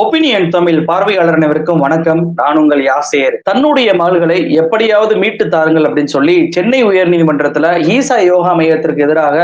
Opinion Tamil பார்வையாளர் அனைவருக்கும் வணக்கம். நான் உங்கள் யாசேர். தன்னுடைய மகள்களை எப்படியாவது மீட்டு தாருங்கள் அப்படின்னு சொல்லி சென்னை உயர்நீதிமன்றத்துல ஈசா யோகா மையத்திற்கு எதிராக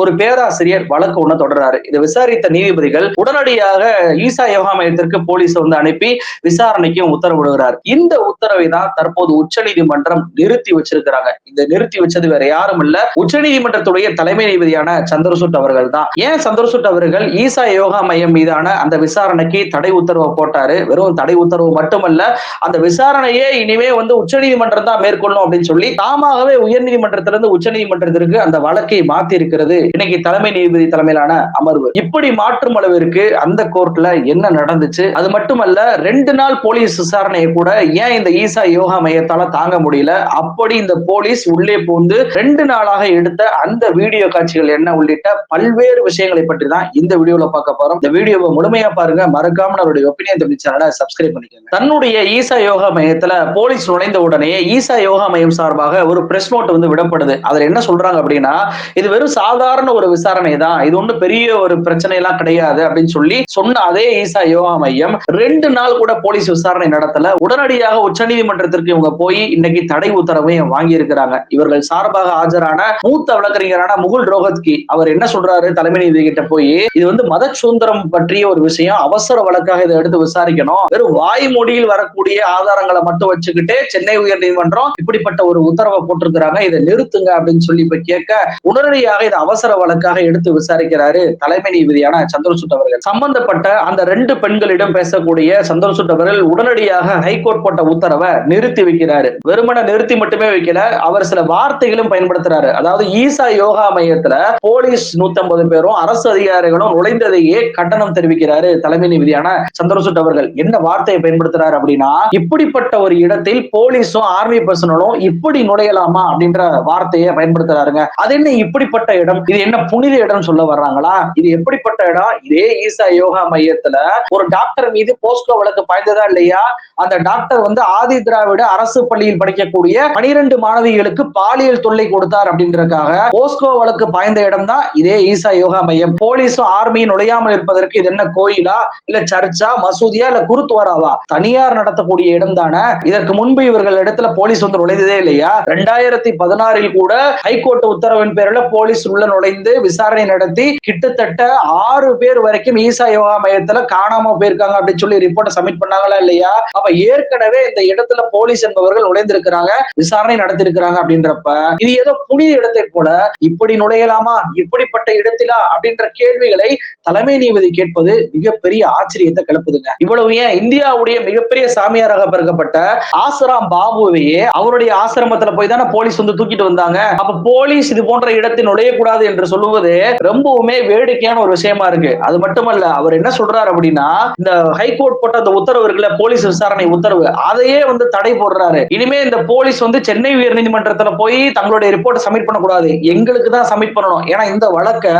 ஒரு பேராசிரியர் வழக்கு ஒண்ணு தொடர்றாரு. இதை விசாரித்த நீதிபதிகள் உடனடியாக ஈசா யோகா மையத்திற்கு போலீஸ் வந்து அனுப்பி விசாரணைக்கும் உத்தரவிடுகிறார். இந்த உத்தரவை தான் தற்போது உச்சநீதிமன்றம் நிறுத்தி வச்சிருக்கிறாங்க. இந்த நிறுத்தி வச்சது வேற யாரும் இல்ல. உச்சநீதிமன்றத்துடைய தலைமை நீதிபதியான சந்திரசூட் அவர்கள் தான். ஏன் சந்திரசூட் அவர்கள் ஈசா யோகா மையம் மீதான அந்த விசாரணைக்கு தடை உத்தரவை போட்டாரு. வெறும் தடை உத்தரவு மட்டுமல்ல அந்த விசாரணையே இனிமே வந்து உச்சநீதிமன்றம் தான் மேற்கொள்ளும் அப்படின்னு சொல்லி தாமாகவே உயர்நீதிமன்றத்திலிருந்து உச்சநீதிமன்றத்திற்கு அந்த வழக்கை மாத்தி இருக்கிறது இன்னைக்கு தலைமை நீதிபதி தலைமையிலான அமர்வு. இப்படி மாற்றும் அளவிற்கு அந்த கோர்ட்ல என்ன நடந்துச்சு? அது மட்டுமல்ல ரெண்டு நாள் போலீஸ் விசாரணையை கூட ஏன் இந்த ஈசா யோகா மையத்தால தாங்க முடியல? அப்படி இந்த போலீஸ் உள்ளே புகுந்து ரெண்டு நாளாக எடுத்த அந்த வீடியோ காட்சிகள் என்ன உள்ளிட்ட பல்வேறு விஷயங்களை பற்றி தான் இந்த வீடியோல பார்க்க போறோம். இந்த வீடியோவை முழுமையா பாருங்க. மறக்காம அவருடைய ஒப்பீனியன் தமிழ் சேனலை சப்ஸ்கிரைப் பண்ணிக்கோங்க. தன்னுடைய ஈசா யோகா மையத்துல போலீஸ் நுழைந்த உடனே ஈசா யோகா மையம் சார்பாக ஒரு பிரஸ் நோட் வந்து விடப்படுது. அதுல என்ன சொல்றாங்க அப்படின்னா இது வெறும் சாதாரண ஒரு விசாரணை தான். இது ஒன்றும் பெரிய ஒரு பிரச்சனை எல்லாம் கிடையாது அப்படின்னு சொல்லி சொன்ன அதே ஈசா யோகா மையம் ரெண்டு நாள் கூட போலீஸ் விசாரணை நடத்தல. உடனடியாக உச்சநீதிமன்றத்திற்கு இவங்க போய் இன்னைக்கு தடை உத்தரவையும் வாங்கி இருக்கிறாங்க இவர்கள் சார்பாக ஆஜரான மூத்த வழக்கறிஞரான முகுல் ரோஹத்கி அவர் என்ன சொல்றாரு தலைமை நீதிபதி கிட்ட போய் இது வந்து மத சுதந்திரம் பற்றிய ஒரு விஷயம் அவசர வழக்காக இதை எடுத்து விசாரிக்கணும். வெறும் வாய்மொழியில் வரக்கூடிய ஆதாரங்களை மட்டும் வச்சுக்கிட்டு சென்னை உயர் நீதிமன்றம் இப்படிப்பட்ட ஒரு உத்தரவை போட்டிருக்கிறாங்க. இதை நிறுத்துங்க அப்படின்னு சொல்லி இப்ப கேட்க உடனடியாக இதை அவசர வழக்காக எடுத்து விசாரிக்கிறாரு தலைமை நீதிபதியான சந்திரசூட் அவர்கள். சம்பந்தப்பட்ட அந்த ரெண்டு பெண்களிடம் பேசக்கூடிய சந்திரசூட் அவர்கள் உடனடியாக ஹைகோர்ட் போட்ட உத்தரவை நிறுத்தி வைக்கிறாரு. வெறுமன நிறுத்தி மட்டுமே வைக்கல அவர் சில வார்த்தைகளும் பயன்படுத்துறாரு. அதாவது ஈசா யோகா மையத்துல போலீஸ் நூத்தி ஐம்பது பேரும் அரசு அதிகாரிகளும் நுழைந்ததையே கட்டணம் தெரிவிக்கிறாரு தலைமை நீதிபதியான சந்திரசூட் அவர்கள் என்ன வார்த்தையை பயன்படுத்துறாரு அப்படின்னா இப்படிப்பட்ட ஒரு இடத்தில் போலீஸும் ஆர்மி பர்சனலும் இப்படி நுழையலாமா அப்படின்ற வார்த்தையை பயன்படுத்துறாருங்க. அது என்ன இப்படிப்பட்ட இடம்? இது என்ன புனித இடம் சொல்ல வர்றாங்களா? இது எப்படிப்பட்ட இடம்? இதே ஈசா யோகா மையத்துல ஒரு டாக்டர் மீது போஸ்கோ வழக்கு பாய்ந்ததா இல்லையா? அந்த டாக்டர் வந்து ஆதி திராவிட அரசு பள்ளியில் படிக்கக்கூடிய பனிரெண்டு மாணவிகளுக்கு பாலியல் தொல்லை கொடுத்தார் அப்படின்றதுக்காக போஸ்கோ வழக்கு பாய்ந்த இடம் தான் இதே ஈசா யோகா மையம். போலீஸும் ஆர்மியும் நுழையாமல் இருப்பதற்கு இது என்ன கோயிலா? இல்ல சர்ச் சர்ச்சா மசூதியா இல்ல குருத்வாராவா? தனியார் நடத்தக்கூடிய இடம் தானே இதற்கு முன்பு இவர்கள் இடத்துல போலீஸ் வந்து நுழைந்ததே இல்லையா? ரெண்டாயிரத்தி பதினாறில் கூட ஹைகோர்ட் உத்தரவின் பேர்ல போலீஸ் உள்ள நுழைந்து விசாரணை நடத்தி கிட்டத்தட்ட ஆறு பேர் வரைக்கும் ஈசா யோகா மையத்துல காணாம போயிருக்காங்க அப்படின்னு சொல்லி ரிப்போர்ட்டை சப்மிட் பண்ணாங்களா இல்லையா? அப்ப ஏற்கனவே இந்த இடத்துல போலீஸ் என்பவர்கள் நுழைந்திருக்கிறாங்க விசாரணை நடத்திருக்கிறாங்க அப்படின்றப்ப இது ஏதோ புனித இடத்தை போல இப்படி நுழையலாமா? இப்படிப்பட்ட இடத்திலா? அப்படின்ற கேள்விகளை தலைமை நீதிபதி கேட்பது மிகப்பெரிய ஆச்சரியத்தை கிளப்புதுங்க. இவ்வளவு ஏன் இந்தியாவுடைய மிகப்பெரிய சாமியாராக பிறக்கப்பட்ட ஆசராம் பாபுவையே அவருடைய ஆசிரமத்துல போய் தானே போலீஸ் வந்து தூக்கிட்டு வந்தாங்க? அப்ப போலீஸ் இது போன்ற இடத்தில் நுழையக்கூடாது என்று சொல்லுவது ரொம்பவுமே வேடிக்கையான ஒரு விஷயமா இருக்கு. அது மட்டுமல்ல அவர் என்ன சொல்றாரு அப்படின்னா இந்த ஹைகோர்ட் போட்ட அந்த உத்தரவு இருக்குல்ல போலீஸ் விசாரணை உத்தரவு அதையே வந்து தடை போடுறாரு. இனிமே இந்த போலீஸ் வந்து சென்னை உயர் நீதிமன்றத்துல போய் தங்களுடைய ரிப்போர்ட் சப்மிட் பண்ணக்கூடாது. எங்களுக்கு தான் சப்மிட் பண்ணணும். ஏன்னா இந்த வழக்க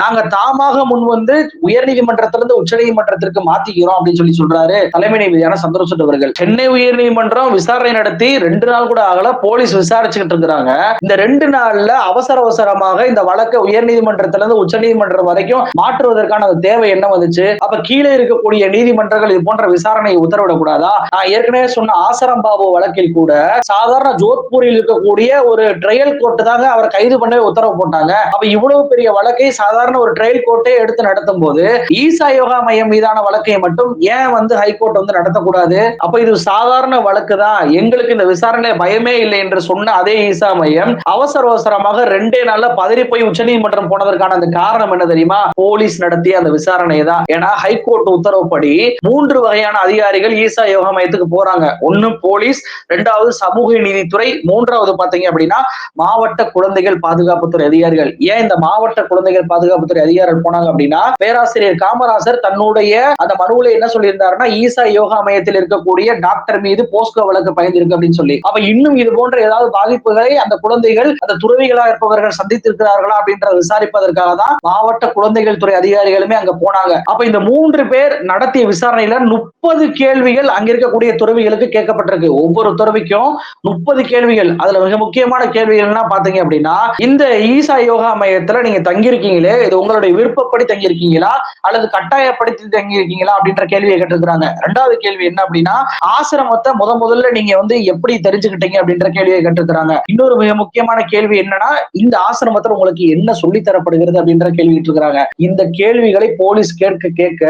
நாங்க தாமாக முன் வந்து உயர் நீதிமன்றத்திலிருந்து உச்ச நீதிமன்றத்திற்கு மாத்தி மாத்திக்கிறோம் அப்படின்னு சொல்லி சொல்றாரு தலைமை நீதியான சந்திரசூட் அவர்கள். சென்னை உயர் நீதிமன்றம் விசாரணை நடத்தி ரெண்டு நாள் கூட ஆகல போலீஸ் விசாரிச்சுக்கிட்டு இருக்கிறாங்க. இந்த ரெண்டு நாள்ல அவசர அவசரமாக இந்த வழக்கை உயர் நீதிமன்றத்துல இருந்து உச்ச நீதிமன்றம் வரைக்கும் மாற்றுவதற்கான தேவை என்ன வந்துச்சு? அப்ப கீழே இருக்கக்கூடிய நீதிமன்றங்கள் இது போன்ற விசாரணையை உத்தரவிடக்கூடாதா? நான் ஏற்கனவே சொன்ன ஆசரம் பாபு வழக்கில் கூட சாதாரண ஜோத்பூரில் இருக்கக்கூடிய ஒரு ட்ரையல் கோர்ட் தாங்க அவரை கைது பண்ணவே உத்தரவு போட்டாங்க. அப்ப இவ்வளவு பெரிய வழக்கை சாதாரண ஒரு ட்ரையல் கோர்ட்டே எடுத்து நடத்தும் போது ஈசா யோகா மையம் மீதான வழக்கை மட்டும் ஏன் வந்து ஹைகோர்ட் வந்து நடத்தக்கூடாது? அப்ப இது சாதாரண வழக்கு தான். எங்களுக்கு இந்த விசாரணை பயமே இல்லை என்று சொன்ன அதே ஈசா மையம் அவசர அவசரமாக ரெண்டே நாள்ல பதறி போய் உச்சநீதிமன்றம் போனதற்கான அந்த காரணம் என்ன தெரியுமா? போலீஸ் நடத்திய அந்த விசாரணை தான். ஏன்னா ஹைகோர்ட் உத்தரவுப்படி மூன்று வகையான அதிகாரிகள் ஈசா யோகா மையத்துக்கு போறாங்க. ஒன்னு போலீஸ் ரெண்டாவது சமூக நீதித்துறை மூன்றாவது பாத்தீங்க அப்படின்னா மாவட்ட குழந்தைகள் பாதுகாப்புத்துறை அதிகாரிகள். ஏன் இந்த மாவட்ட குழந்தைகள் பாதுகாப்புத்துறை அதிகாரிகள் போனாங்க அப்படின்னா பேராசிரியர் காமராசர் தன்னுடைய அந்த மனுவில் என்ன சொல்லியிருந்தாருன்னா ஈசா யோகா மையத்தில் இருக்கக்கூடிய டாக்டர் மீது போஸ்கோ வழக்கு பயந்திருக்கு அப்படின்னு சொல்லி. அப்ப இன்னும் இது போன்ற ஏதாவது பாதிப்புகளை அந்த குழந்தைகள் அந்த துறவிகளா இருப்பவர்கள் சந்தித்திருக்கிறார்களா அப்படின்றத விசாரிப்பதற்காக தான் மாவட்ட குழந்தைகள் துறை அதிகாரிகளுமே அங்க போனாங்க. அப்ப இந்த மூன்று பேர் நடத்திய விசாரணையில முப்பது கேள்விகள் அங்க இருக்கக்கூடிய துறவிகளுக்கு கேட்கப்பட்டிருக்கு. ஒவ்வொரு துறவிக்கும் முப்பது கேள்விகள். அதுல மிக முக்கியமான கேள்விகள்னா பாத்தீங்க அப்படின்னா இந்த ஈசா யோகா மையத்துல நீங்க தங்கியிருக்கீங்களே இது உங்களுடைய விருப்பப்படி தங்கியிருக்கீங்களா அல்லது கட்டாயப்படுத்தி தங்கியிருக்கீங்களா தெரிஞ்சுக்கலாம் அப்படின்ற கேள்வியை கேட்டிருக்கிறாங்க. ரெண்டாவது கேள்வி என்ன அப்படின்னா ஆசிரமத்தை முத முதல்ல நீங்க வந்து எப்படி தெரிஞ்சுக்கிட்டீங்க அப்படின்ற கேள்வியை கேட்டிருக்கிறாங்க. இன்னொரு மிக முக்கியமான கேள்வி என்னன்னா இந்த ஆசிரமத்தில் உங்களுக்கு என்ன சொல்லி தரப்படுகிறது அப்படின்ற கேள்வி இருக்கிறாங்க இந்த கேள்விகளை போலீஸ் கேட்க கேட்க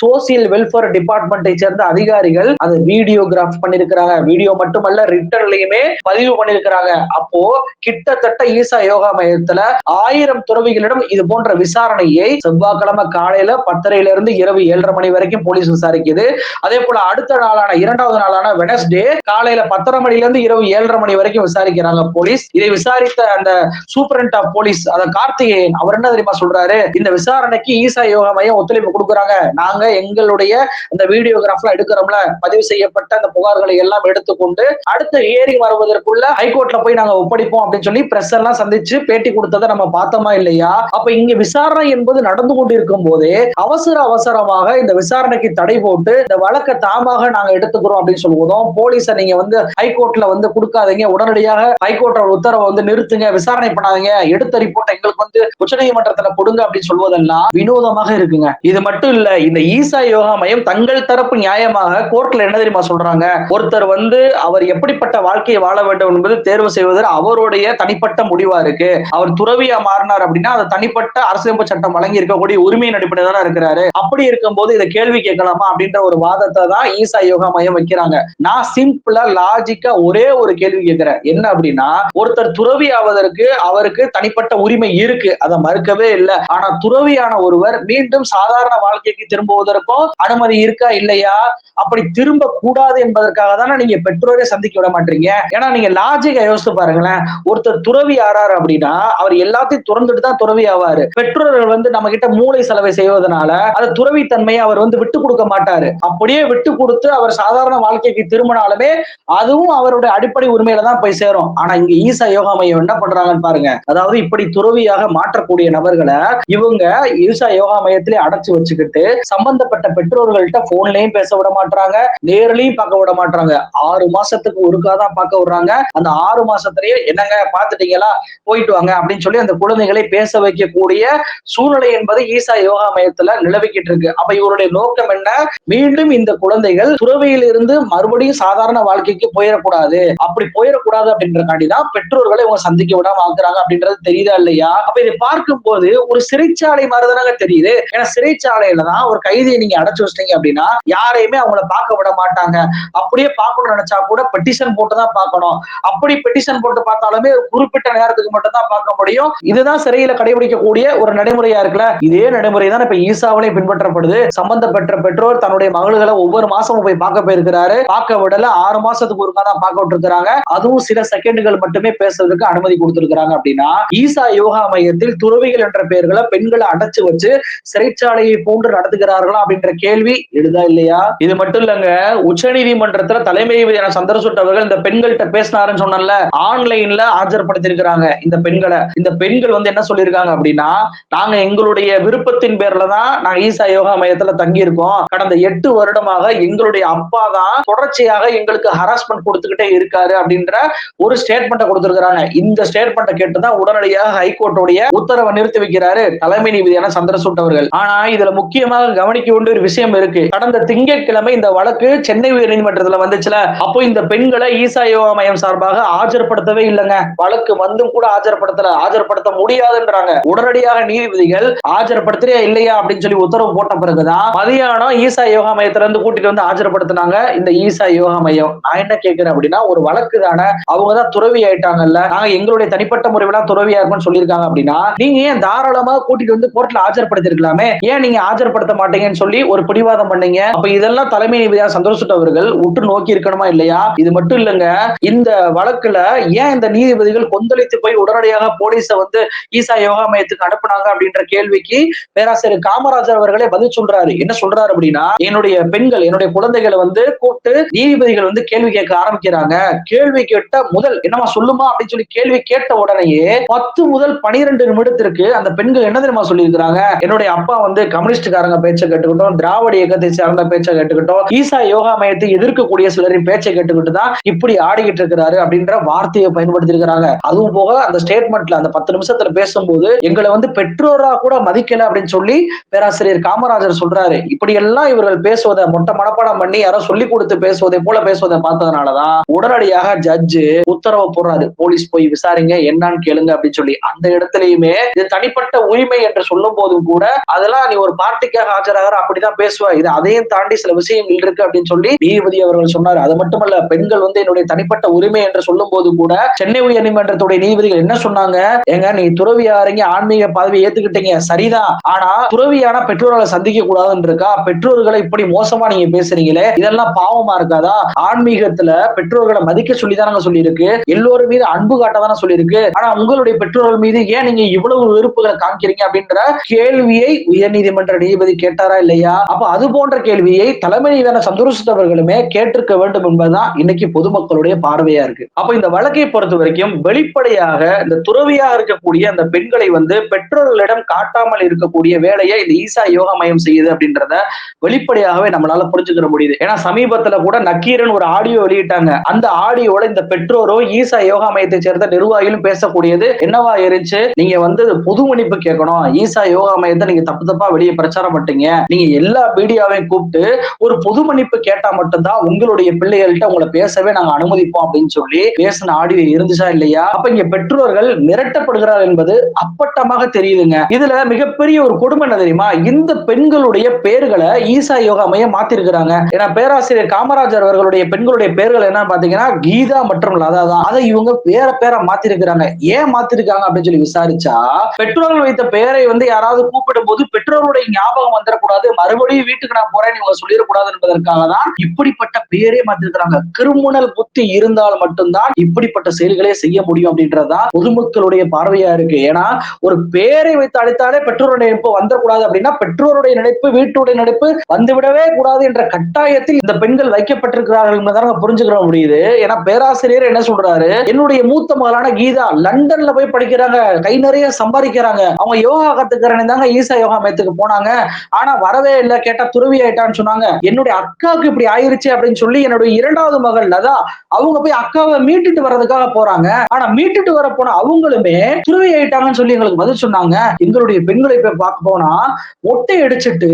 சோசியல் வெல்ஃபேர் டிபார்ட்மெண்ட்டை சேர்ந்த அதிகாரிகள் அதை வீடியோகிராஃப் பண்ணிருக்கிறாங்க வீடியோ மட்டுமல்ல ரிட்டர்ன்லயுமே பதிவு பண்ணிருக்கிறாங்க அப்போ கிட்டத்தட்ட ஈசா யோகா மையத்துல ஆயிரம் துறவிகளிடம் இது போன்ற விசாரணையை செவ்வாய்க்கிழமை காலையில பத்தரையில இருந்து இரவு ஏழரை மணி வரைக்கும் போலீஸ் விசாரிக்குது. அதே போல அடுத்த நாளான இரண்டாவது நாளான வெனஸ்டே காலையில பத்தரை மணில இருந்து இரவு ஏழரை மணி வரைக்கும் விசாரிக்கிறாங்க போலீஸ். இதை விசாரித்த அந்த சூப்பரண்ட் ஆஃப் போலீஸ் அந்த கார்த்திகேயன் அவர் என்ன தெரியுமா சொல்றாரு? இந்த விசாரணைக்கு ஈசா யோகா மையம் ஒத்துழைப்பு கொடுக்குறாங்க. நாங்க எங்களுடைய அந்த வீடியோகிராஃப்லாம் எடுக்கிறோம்ல பதிவு செய்யப்பட்ட அந்த புகார்களை எல்லாம் எடுத்துக்கொண்டு அடுத்த ஹியரிங் வருவதற்குள்ள ஹைகோர்ட்ல போய் நாங்க ஒப்படைப்போம் அப்படின்னு சொல்லி பிரஸ் எல்லாம் சந்திச்சு பேட்டி கொடுத்ததை நம்ம பார்த்தோமா இல்லையா? அப்ப இங்க விசாரணை என்பது நடந்து கொண்டிருக்கும் போதே அவசர அவசரமாக இந்த விசாரணைக்கு தடை போட்டு இந்த வழக்கை தாமாக நாங்க எடுத்துக்கிறோம் அப்படின்னு சொல்லுவதும் போலீஸை நீங்க வந்து ஹைகோர்ட்ல வந்து கொடுக்காதீங்க. உடனடியாக ஹைகோர்ட்டோட உத்தரவை வந்து நிறுத்துங்க விசாரணை பண்ணாதீங்க. எடுத்த ரிப்போர்ட் எங்களுக்கு வந்து உச்சநீதிமன்றத்துல கொடுங்க அப்படின்னு சொல்வதெல்லாம் வினோதமாக இருக்குங்க. இது மட்டும் இல்ல இந்த ஈசா யோகா மையம் தங்கள் தரப்பு நியாயமாக கோர்ட்ல என்ன தெரியுமா சொல்றாங்க? ஒருத்தர் வந்து அவர் எப்படிப்பட்ட வாழ்க்கையை வாழ வேண்டும் என்பது தேர்வு செய்வதில் அவருடைய தனிப்பட்ட முடிவா இருக்கு. அவர் துறவியா மாறினார் அப்படின்னா அது தனிப்பட்ட அரசியலமைப்பு சட்டம் வழங்கி இருக்கக்கூடிய உரிமையின் அடிப்படையில் தான் இருக்கிறாரு. அப்படி இருக்கும்போது இதை கேள்வி கேட்கலாமா அப்படின்ற ஒரு வாதத்தை தான் ஈசா யோகா மையம் வைக்கிறாங்க. நான் சிம்பிளா லாஜிக்கா ஒரே ஒரு கேள்வி கேட்கிறேன். என்ன அப்படின்னா ஒருத்தர் துறவி ஆவதற்கு அவருக்கு தனிப்பட்ட உரிமை இருக்கு. அதை மறுக்கவே இல்லை. ஆனா துறவியான ஒருவர் மீண்டும் சாதாரண வாழ்க்கைக்கு திரும்புவதற்கும் அனுமதி இருக்கா இல்லையா? அப்படி திரும்ப கூடாது என்பதற்காக தானே நீங்க பெற்றோரே சந்திக்க விட மாட்டீங்க. ஏன்னா நீங்க லாஜிக்கா யோசித்து பாருங்களேன். ஒருத்தர் துறவி ஆறாரு அப்படின்னா அவர் எல்லாத்தையும் துறந்துட்டு தான் துறவி ஆவாரு பெற்றோர்கள் வந்து நம்ம கிட்ட மூளை செலவை செய்வதனால அது துறவி தன்மையை அவர் வந்து விட்டு கொடுக்க மாட்டாரு. அப்படியே விட்டு கொடுத்து அவர் சாதாரண வாழ்க்கைக்கு திரும்பினாலுமே அதுவும் அவருடைய அடிப்படை உரிமையில தான் போய் சேரும். ஆனா இங்க ஈசா யோகா மையம் என்ன பண்றாங்கன்னு பாருங்க. அதாவது இப்படி துறவியாக மாற்றக்கூடிய நபர்களை இவங்க ஈசா யோகா மையத்திலே அடைச்சு வச்சுக்கிட்டு சம்பந்தப்பட்ட பெற்றோர்கள்ட்ட போன்லயும் பேச விட மாட்டாங்க நேர்லயும் பார்க்க விட மாட்டாங்க ஆறு மாசத்துக்கு ஒருக்காதான் பார்க்க விடுறாங்க. அந்த ஆறு மாசத்திலேயே என்னங்க பாத்துட்டீங்களா போயிட்டு வாங்க அப்படின்னு சொல்லி அந்த குழந்தைகளை பேச வைக்கக்கூடிய சூழ்நிலை என்பது ஈசா யோகா மையத்துல நிலவிக்கிட்டு இருக்கு. அப்ப இவருடைய நோக்கம் என்ன? மீண்டும் இந்த குழந்தைகள் துறவையில் இருந்து மறுபடியும் சாதாரண வாழ்க்கைக்கு போயிடக்கூடாது. அப்படி போயிடக்கூடாது அப்படின்றக்காண்டிதான் பெற்றோர்களை இவங்க சந்திக்க விடாம ஆக்குறாங்க அப்படின்றது தெரியுதா இல்லையா? அப்ப இதை பார்க்கும் போது ஒரு சிறைச்சாலை மாதிரிதானாங்க தெரியுது. ஏன்னா சிறைச்சாலையில தான் ஒரு கைதியை நீங்க அடைச்சு வச்சிட்டீங்க அப்படின்னா யாரையுமே அவங்கள பார்க்க விட மாட்டாங்க. அப்படியே பார்க்கணும்னு நினைச்சா கூட பெட்டிஷன் போட்டு தான் பார்க்கணும். அப்படி பெட்டிஷன் போட்டு பார்த்தாலுமே குறிப்பிட்ட நேரத்துக்கு மட்டும் தான் பார்க்க முடியும். இதுதான் சிறையில கடைபிடிக்கக்கூடிய ஒரு நடைமுறையா இருக்குல்ல? இதே நடைமுறை தான் இப்ப ஈசாவிலே பின்பற்றப்படுது. சம்பந்தப்பட்ட பெற்றோர் தன்னுடைய மகள்களை ஒவ்வொரு மாசமும் போய் பார்க்க போயிருக்கிறாரு. பார்க்க விடல ஆறு மாசத்துக்கு ஒருக்கா தான் பார்க்க விட்டுருக்காங்க அதுவும் சில செகண்டுகள் மட்டுமே பேசுறதுக்கு அனுமதி கொடுத்திருக்கிறாங்க அப்படின்னா ஈசா யோகா மையத்தில் துறவிகள் என்ற பெயர்களை பெண்களை அடைச்சு வச்சு சிறைச்சாலையை போன்று நடத்துகிறார்களா அப்படின்ற கேள்வி எழுதா இல்லையா? இது மட்டும் இல்லங்க உச்ச நீதிமன்றத்துல தலைமை நீதிபதியான சந்திரசூட் அவர்கள் இந்த பெண்கள்கிட்ட பேசினாருன்னு சொன்னல ஆன்லைன்ல ஆஜர்படுத்திருக்கிறாங்க இந்த பெண்களை. இந்த பெண்கள் வந்து என்ன சொல்லியிருக்காங்க அப்படின்னா நாங்க எங்களுடைய விருப்பத்தின் பேர்ல தான் நாங்க ஈசா யோகா மையத்துல தங்கியிருக்கோம். கடந்த எட்டு வருடமாக எங்களுடைய அப்பா தான் தொடர்ச்சியாக எங்களுக்கு ஹராஸ்மெண்ட் கொடுத்துக்கிட்டே இருக்காரு அப்படின்ற ஒரு ஸ்டேட்மெண்ட்டை கொடுத்திருக்கிறாங்க. இந்த ஸ்டேட்மெண்ட்டை கேட்டுதான் உடனடியாக ஹைகோர்ட்டுடைய உத்தரவை நிறுத்தி வைக்கிறாரு தலைமை நீதியான சந்திரசூட் அவர்கள். ஆனா இதுல முக்கியமாக கவனிக்க வேண்டிய ஒரு விஷயம் இருக்கு. கடந்த திங்கட்கிழமை இந்த வழக்கு சென்னை உயர் நீதிமன்றத்துல வந்துச்சுல. அப்போ இந்த பெண்களை ஈசா யோகா மையம் சார்பாக ஆஜர்படுத்தவே இல்லைங்க. வழக்கு வந்தும் கூட ஆஜர்படுத்தல ஆஜர்படுத்த முடியாதுன்றாங்க. உடனடியாக நீதிபதிகள் ஆஜர்படுத்துறியா இல்லையா? அப்படின்னு சொல்லி உத்தரவு போட்ட பிறகுதான் மதியானம் ஈசா யோகா மையத்துல இருந்து கூட்டிட்டு வந்து ஆஜர்படுத்தினாங்க. இந்த ஈசா யோகா மையம். நான் என்ன கேட்கிறேன் அப்படின்னா ஒரு வழக்கு தானே அவங்க தான் துறவி ஆயிட்டாங்கல்ல. நாங்க எங்களுடைய தனிப்பட்ட முறையில துறவியா இருக்கும்னு சொல்லியிருக்காங்க அப்படின்னா நீங்க ஏன் தாராளமா கூட்டிட்டு வந்து கோர்ட்ல ஆஜர்படுத்திருக்கலாமே? ஏன் நீங்க ஆஜர்படுத்த மாட்டீங்கன்னு சொல்லி ஒரு பிடிவாதம் பண்ணீங்க? அப்ப இதெல்லாம் தலைமை நீதிபதியான சந்தோஷ் அவர்கள் உற்று நோக்கி இருக்கணுமா இல்லையா? இது மட்டும் இல்லைங்க. இந்த வழக்குல ஏன் இந்த நீதிபதிகள் கொந்தளித்து போய் உடனடியாக போலீஸ வந்து ஈசா யோகா மையத்துக்கு அனுப்புனாங்க அப்படின்ற கேள்விக்கு பேராசிரியர் காமராஜர் அவர்களே பதில் சொல்றாரு. என்ன சொல்றாரு அப்படின்னா என்னுடைய பெண்கள் என்னுடைய குழந்தைகளை வந்து கூப்பிட்டு நீதிபதிகள் வந்து கேள்வி கேட்க ஆரம்பிக்கிறாங்க. கேள்வி கேட்ட முதல் என்னமா சொல்லுமா அப்படின்னு சொல்லி கேள்வி கேட்ட உடனேயே பத்து முதல் பனிரெண்டு நிமிடத்திற்கு அந்த பெண்கள் என்ன தெரியுமா சொல்லியிருக்கிறாங்க? என்னுடைய அப்பா வந்து கம்யூனிஸ்டுக்காரங்க பேச்சை கேட்டுக்கிட்டோம் திராவிட இயக்கத்தை சார்ந்த பேச்சை கேட்டுக்கிட்டோம் ஈசா யோகா மையத்தை எதிர்க்கக்கூடிய சிலரின் பேச்சை கேட்டுக்கிட்டு தான் இப்படி ஆடிக்கிட்டு இருக்கிறாரு அப்படின்ற வார்த்தையை பயன்படுத்தி இருக்கிறாங்க அதுவும் போக அந்த ஸ்டேட்மெண்ட்ல அந்த பத்து நிமிஷத்துல பேசும்போது எங்களை வந்து பெற்றோரா கூட மதிக்கல அப்படின்னு சொல்லி பேராசிரியர் காமராஜர் சொல்றாரு. இப்படி எல்லாம் இவர்கள் பேசுவதை மொட்டை மனப்பாடம் பண்ணி யாரோ சொல்லி கொடுத்து பேசுவதை போல பேசுவதை பார்த்ததுனாலதான் உடனடியாக ஜட்ஜு உத்தரவு போடுறாரு. போலீஸ் போய் விசாரிங்க என்னன்னு கேளுங்க அப்படின்னு சொல்லி. அந்த இடத்துலயுமே இது தனிப்பட்ட உரிமை என்று சொல்லும் போதும் கூட அதெல்லாம் நீ ஒரு பார்ட்டிக்காக ஆஜராகிற அப்படிதான் பேசுவ. இது அதையும் தாண்டி சில விஷயங்கள் இருக்கு அப்படின்னு சொல்லி நீதிபதி அவர்கள் சொன்னார். அது மட்டுமல்ல பெண்கள் வந்து என்னுடைய தனிப்பட்ட உரிமை என்று சொல்லும் போது கூட சென்னை உயர்நீதிமன்றத்துடைய நீதிபதிகள் என்ன சொன்னாங்க? ஏங்க நீ துறவியாருங்க ஆன்மீக பதவி ஏத்துக்கிட்டீங்க. சரிதான். ஆனா துறவியான பெற்றோர்களை சந்திக்க கூடாதுன்ற இருக்கா? பெற்றோர்களை இப்படி மோசமா நீங்க பேசுறீங்களே? இதெல்லாம் பாவமா இருக்காதா? ஆன்மீகத்துல பெற்றோர்களை மதிக்க சொல்லிதானங்க சொல்லியிருக்கு. எல்லோரும் மீது அன்பு காட்டதானே சொல்லியிருக்கு. ஆனா உங்களுடைய பெற்றோர்கள் மீது ஏன் நீங்க இவ்வளவு வெறுப்புகளை காமிக்கிறீங்க அப்படின்ற கேள்வியை உயர்நீதிமன்ற நீதிபதி கேட்டாரா இல்லையா? அப்ப அது போன்ற கேள்வியை தலைமை நீதியான சந்தோஷத்தவர்களுமே கேட்டிருக்க வேண்டும் என்பதுதான் இன்னைக்கு பொதுமக்களுடைய பார்வையா இருக்கு. அப்ப இந்த வழக்கை பொறுத்த வரைக்கும் வெளிப்படையாக இந்த துறவியாக இருக்கக்கூடிய அந்த பெண்களை வந்து பெற்றோர்களிடம் காட்டாமல் இருக்கக்கூடிய வேலையை இந்த ஈசா யோகா மையம் செய்யுது அப்படின்றத வெளிப்படையாகவே நம்மளால புரிஞ்சுக்கிற முடியுது. ஏன்னா சமீபத்துல கூட நக்கீரன் ஒரு ஆடியோ வெளியிட்டாங்க. அந்த ஆடியோல இந்த பெற்றோரோ ஈசா யோகா மையத்தை சேர்ந்த நிர்வாகிகளும் பேசக்கூடியது என்னவா இருந்துச்சு? நீங்க வந்து பொது மன்னிப்பு கேட்கணும். ஈசா யோகா மையத்தை நீங்க தப்பு தப்பா வெளியே பிரச்சாரம் பண்ணிட்டீங்க. நீங்க எல்லா மீடியாவையும் கூப்பிட்டு ஒரு பொது மன்னிப்பு கேட்டா மட்டும்தான் உங்களுடைய பிள்ளைகள்கிட்ட உங்களை பேசவே நாங்க அனுமதிப்போம் அப்படின்னு சொல்லி பேசின ஆடியோ இருந்துச்சா இல்லையா? அப்ப இங்க பெற்றோர்கள் மிரட்டப்படுகிறார் என்பது அப்பட்டமாக தெரியுதுங்க. இதுல மிகப்பெரிய ஒரு கொடுமை என்ன தெரியுமா? இந்த பெண்களுடைய பேர்களை ஈசா யோகா மையம் மாத்திருக்கிறாங்க. ஏன்னா பேராசிரியர் காமராஜர் அவர்களுடைய பெண்களுடைய பேர்கள் என்ன பாத்தீங்கன்னா கீதா மற்றும் லதா தான். அதை இவங்க வேற பேரை மாத்திருக்கிறாங்க. ஏன் மாத்திருக்காங்க அப்படின்னு சொல்லி விசாரிச்சா பெற்றோர்கள் வைத்த பெயரை வந்து யாராவது கூப்பிடும் போது பெற்றோருடைய ஞாபகம் வந்துடக்கூடாது மறுபடியும் வீட்டுக்கு நான் போறேன் இவங்க சொல்லிடக்கூடாது என்பதற்காக தான் இப்படிப்பட்ட பெயரே மாத்திருக்கிறாங்க. கிரிமினல் புத்தி இருந்தால் மட்டும்தான் இப்படிப்பட்ட செயல்களே செய்ய முடியும் அப்படின்றதுதான் பொதுமக்களுடைய பார்வையா இருக்கு. ஏன்னா ஒரு பேரை வைத்து அழைத்தாலே பெற்றோருடைய நினைப்பு வந்துடக்கூடாது அப்படின்னா பெற்றோருடைய நினைப்பு வீட்டு வீட்டுடைய நடிப்பு வந்துவிடவே கூடாது என்ற கட்டாயத்தில் இந்த பெண்கள் வைக்கப்பட்டிருக்கிறார்கள் என்பதை புரிஞ்சுக்கிற முடியுது. ஏன்னா பேராசிரியர் என்ன சொல்றாரு? என்னுடைய மூத்த மகளான கீதா லண்டன்ல போய் படிக்கிறாங்க. கை நிறைய சம்பாதிக்கிறாங்க. அவங்க யோகா கத்துக்கிறேன்னு தாங்க ஈசா யோகா மையத்துக்கு போனாங்க. ஆனா வரவே இல்லை. கேட்டா துறவி ஆயிட்டான்னு சொன்னாங்க. என்னுடைய அக்காவுக்கு இப்படி ஆயிருச்சு அப்படின்னு சொல்லி என்னுடைய இரண்டாவது மகள் லதா அவங்க போய் அக்காவை மீட்டுட்டு வர்றதுக்காக போறாங்க. ஆனா மீட்டுட்டு வர போன அவங்களுமே துறவி ஆயிட்டாங்கன்னு சொல்லி எங்களுக்கு பதில் சொன்னாங்க. எங்களுடைய பெண்களை போய் பார்க்க போனா ஒட்டை அடிச்சிட்டு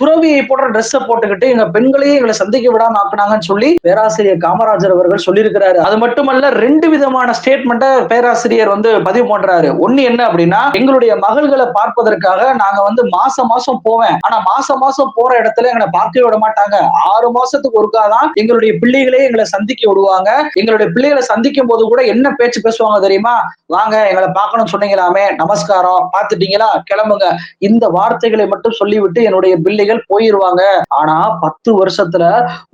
துறவியை போடுற ட்ரெஸ்ஸை போட்டுக்கிட்டு எங்க பெண்களையும் எங்களை சந்திக்க விடாம ஆக்குனாங்கன்னு சொல்லி பேராசிரியர் காமராஜர் அவர்கள் சொல்லியிருக்கிறாரு. அது மட்டுமல்ல ரெண்டு விதமான ஸ்டேட்மெண்ட்டை பேராசிரியர் வந்து பதிவு பண்றாரு. ஒண்ணு என்ன அப்படின்னா எங்களுடைய மகள்களை பார்ப்பதற்காக நாங்க வந்து மாசம் மாசம் போவேன். ஆனா மாசம் மாசம் போற இடத்துல எங்களை பார்க்கவே விட மாட்டாங்க. ஆறு மாசத்துக்கு ஒருக்காதான் எங்களுடைய பிள்ளைகளே எங்களை சந்திக்க விடுவாங்க. எங்களுடைய பிள்ளைகளை சந்திக்கும் போது கூட என்ன பேச்சு பேசுவாங்க தெரியுமா? வாங்க எங்களை பார்க்கணும்னு சொன்னீங்களாமே நமஸ்காரம் பார்த்துட்டீங்களா? கிளம்புங்க. இந்த வார்த்தைகளை மட்டும் சொல்லிவிட்டு என்னுடைய பிள்ளைகள் போயிருவாங்க. ஆனா பத்து வருஷத்துல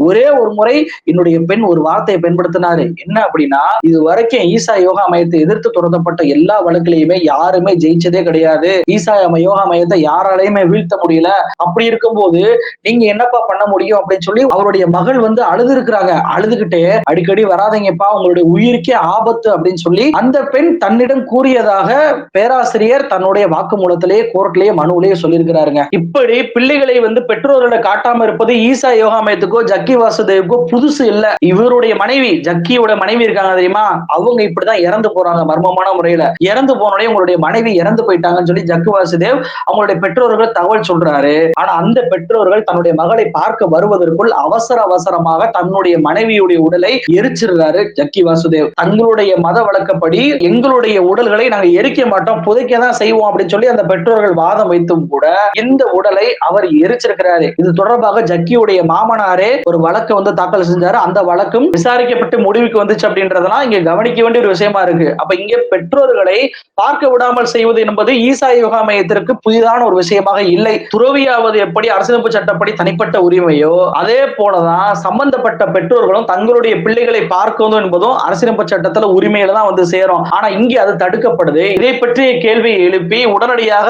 ஒரே ஒரு முறை என்னுடைய பெண் ஒரு வார்த்தையை பயன்படுத்தினாரு. என்ன அப்படின்னா இது வரைக்கும் ஈசா யோகா மையத்தை எதிர்த்து தொடரப்பட்ட எல்லா வழக்குலையுமே யாருமே ஜெயிச்சதே கிடையாது. ஈசா யோகா மையத்தை யாராலையுமே வீழ்த்த முடியல. அப்படி இருக்கும்போது நீங்க என்னப்பா பண்ண முடியும் அப்படின்னு சொல்லி அவருடைய மகள் வந்து அழுது இருக்கிறாங்க அழுதுகிட்டே அடிக்கடி வராதீங்கப்பா உங்களுடைய உயிருக்கே ஆபத்து அப்படின்னு சொல்லி அந்த பெண் தன்னிடம் கூறியதாக பேராசிரியர் தன்னுடைய வாக்குமூலத்திலேயே கோர்ட்லயே மனுவிலேயே சொல்லியிருக்கிறாருங்க. இப்படி பிள்ளை பிள்ளைகளை வந்து பெற்றோர்களை காட்டாம இருப்பது ஈசா யோகா மையத்துக்கோ ஜக்கி வாசுதேவுக்கோ புதுசு இல்ல. இவருடைய மனைவி ஜக்கியோட மனைவி இருக்காங்க தெரியுமா? அவங்க இப்படிதான் இறந்து போறாங்க மர்மமான முறையில. இறந்து போனோடனே உங்களுடைய மனைவி இறந்து போயிட்டாங்கன்னு சொல்லி ஜக்கு வாசுதேவ் அவங்களுடைய பெற்றோர்கள் தகவல் சொல்றாரு. ஆனா அந்த பெற்றோர்கள் தன்னுடைய மகளை பார்க்க வருவதற்குள் அவசர அவசரமாக தன்னுடைய மனைவியுடைய உடலை எரிச்சிருக்காரு ஜக்கி வாசுதேவ். தங்களுடைய மத வழக்கப்படி எங்களுடைய உடல்களை நாங்க எரிக்க மாட்டோம் புதைக்க தான் செய்வோம் அப்படின்னு சொல்லி அந்த பெற்றோர்கள் வாதம் வைத்தும் கூட இந்த உடலை அவர் எரிச்சிருக்கிறாரு. இது தொடர்பாக ஜக்கியுடைய மாமனாரே ஒரு வழக்கு வந்து தாக்கல் செஞ்சாரு. அந்த வழக்கும் விசாரிக்கப்பட்டு முடிவுக்கு வந்துச்சு அப்படின்றதெல்லாம் இங்க கவனிக்க வேண்டிய ஒரு விஷயமா இருக்கு. அப்ப இங்க பெற்றோர்களை பார்க்க விடாமல் செய்வது என்பது ஈசா யோகா மையத்திற்கு புதிதான ஒரு விஷயமாக இல்லை. துறவியாவது எப்படி அரசியலமைப்பு சட்டப்படி தனிப்பட்ட உரிமையோ அதே போலதான் சம்பந்தப்பட்ட பெற்றோர்களும் தங்களுடைய பிள்ளைகளை பார்க்கணும் என்பதும் அரசியலமைப்பு சட்டத்துல உரிமையில தான் வந்து சேரும். ஆனா இங்கே அது தடுக்கப்படுது. இதை பற்றிய கேள்வியை எழுப்பி உடனடியாக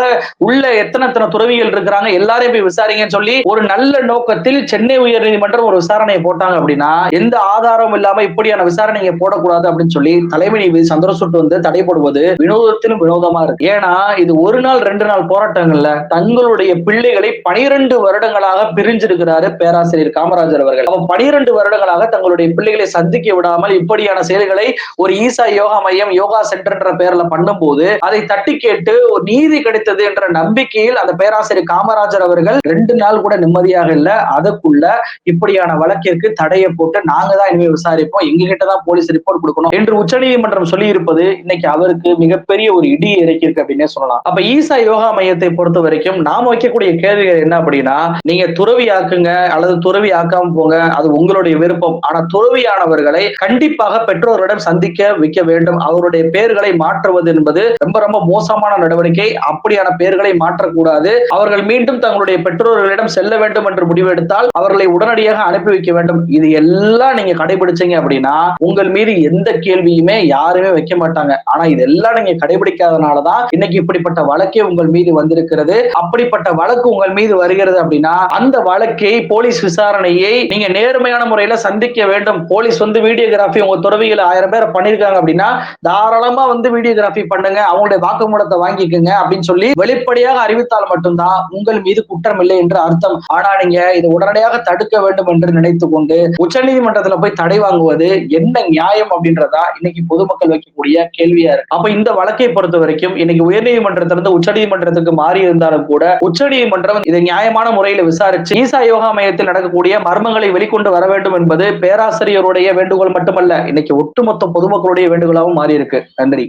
உள்ள எத்தனை எத்தனை துறவிகள் இருக்கிறாங்க எல்லாரையும் போய் விசாரிங்கன்னு சொல்லி ஒரு நல்ல நோக்கத்தில் சென்னை உயர்நீதிமன்றம் ஒரு விசாரணையை போட்டாங்க அப்படின்னா எந்த ஆதாரமும் இல்லாம இப்படியான விசாரணையை போடக்கூடாது அப்படின்னு சொல்லி தலைமை நீதிபதி சந்திரசூட் வந்து தடை போடுவது வினோதத்திலும் வினோதமா இருக்கு. ஏன்னா இது ஒரு நாள் ரெண்டு நாள் போராட்டங்கள்ல தங்களுடைய பிள்ளைகளை பனிரெண்டு வருடங்களாக பிரிஞ்சிருக்கிறாரு பேராசிரியர் காமராஜர் அவர்கள். அவன் பனிரெண்டு வருடங்களாக தங்களுடைய பிள்ளைகளை சந்திக்க விடாமல் இப்படியான செயல்களை ஒரு ஈசா யோகா மையம் யோகா சென்டர் என்ற பெயர்ல பண்ணும்போது அதை தட்டி கேட்டு ஒரு நீதி கிடைத்தது என்ற நம்பிக்கையில் அந்த பேராசிரியர் காமராஜர் அவர்கள் ரெண்டு நாள் கூட நிம்மதியாக இல்ல. அதுக்குள்ள இப்படியான வழக்கிற்கு தடையை போட்டு நாங்க தான் இனிமேல் விசாரிப்போம். எங்ககிட்ட தான் போலீஸ் ரிப்போர்ட் கொடுக்கணும் என்று உச்சநீதிமன்றம் சொல்லி இருப்பது இன்னைக்கு அவருக்கு மிகப்பெரிய ஒரு இடி இறக்கியிருக்கு அப்படின்னே சொல்லலாம். அப்ப ஈசா யோகா மையத்தை பொறுத்த வரைக்கும் நாம வைக்கக்கூடிய கேள்விகள் என்ன அப்படின்னா நீங்க துறவி ஆக்குங்க அல்லது துறவி ஆக்காம போங்க அது உங்களுடைய விருப்பம். ஆனா துறவியானவர்களை கண்டிப்பாக பெற்றோர்களிடம் சந்திக்க வைக்க வேண்டும். அவருடைய பெயர்களை மாற்றுவது என்பது ரொம்ப ரொம்ப மோசமான நடவடிக்கை. அப்படியான பெயர்களை மாற்றக்கூடாது. அவர்கள் மீண்டும் தங்களுடைய பெற்றோர்களிடம் செல்ல வேண்டும் என்று முடிவெடுத்தால் அவர்களை உடனடியாக அனுப்பி வைக்க வேண்டும். இது எல்லாம் நீங்க கடைபிடிச்சீங்க அப்படின்னா உங்கள் மீது எந்த கேள்வியுமே யாருமே வைக்க மாட்டாங்க. ஆனா இதெல்லாம் நீங்க கடைபிடிக்காதனாலதான் இன்னைக்கு இப்படிப்பட்ட வழக்கே உங்கள் மீது வந்திருக்கிறது. அப்படிப்பட்ட வழக்கு உங்கள் மீது வருகிறது அப்படின்னா அந்த வழக்கை போலீஸ் விசாரணையை நீங்க நேர்மையான முறையில சந்திக்க வேண்டும். போலீஸ் வந்து வீடியோகிராஃபி உங்க துறவிகள் ஆயிரம் பேர் பண்ணிருக்காங்க அப்படின்னா தாராளமா வந்து வீடியோகிராஃபி பண்ணுங்க. அவங்களுடைய வாக்குமூலத்தை வாங்கிக்கோங்க அப்படின்னு சொல்லி வெளிப்படையாக அறிவித்தால் மட்டும்தான் உங்கள் மீது குற்றம் இல்லை என்று அர்த்தம். ஆனா நீங்க இதை உடனடியாக தடுக்க வேண்டும் என்று நினைத்து கொண்டு உச்சநீதிமன்றத்துல போய் தடை வாங்குவது என்ன நியாயம் அப்படின்றதா இன்னைக்கு பொதுமக்கள் வைக்கக்கூடிய கேள்வியா இருக்கு. அப்ப இந்த வழக்கை பொறுத்த வரைக்கும் இன்னைக்கு உயர்நீதிமன்றத்திலிருந்து உச்சநீதிமன்றத்துக்கு மாறி இருந்தாலும் கூட உச்சநீதிமன்றம் இதை நியாயமான முறையில விசாரிச்சு ஈசா யோகா மையத்தில் நடக்கக்கூடிய மர்மங்களை வெளிக்கொண்டு வர வேண்டும் என்பது பேராசிரியருடைய வேண்டுகோள் மட்டுமல்ல இன்னைக்கு ஒட்டுமொத்த பொதுமக்களுடைய வேண்டுகோளாகவும் மாறி இருக்கு. நன்றி.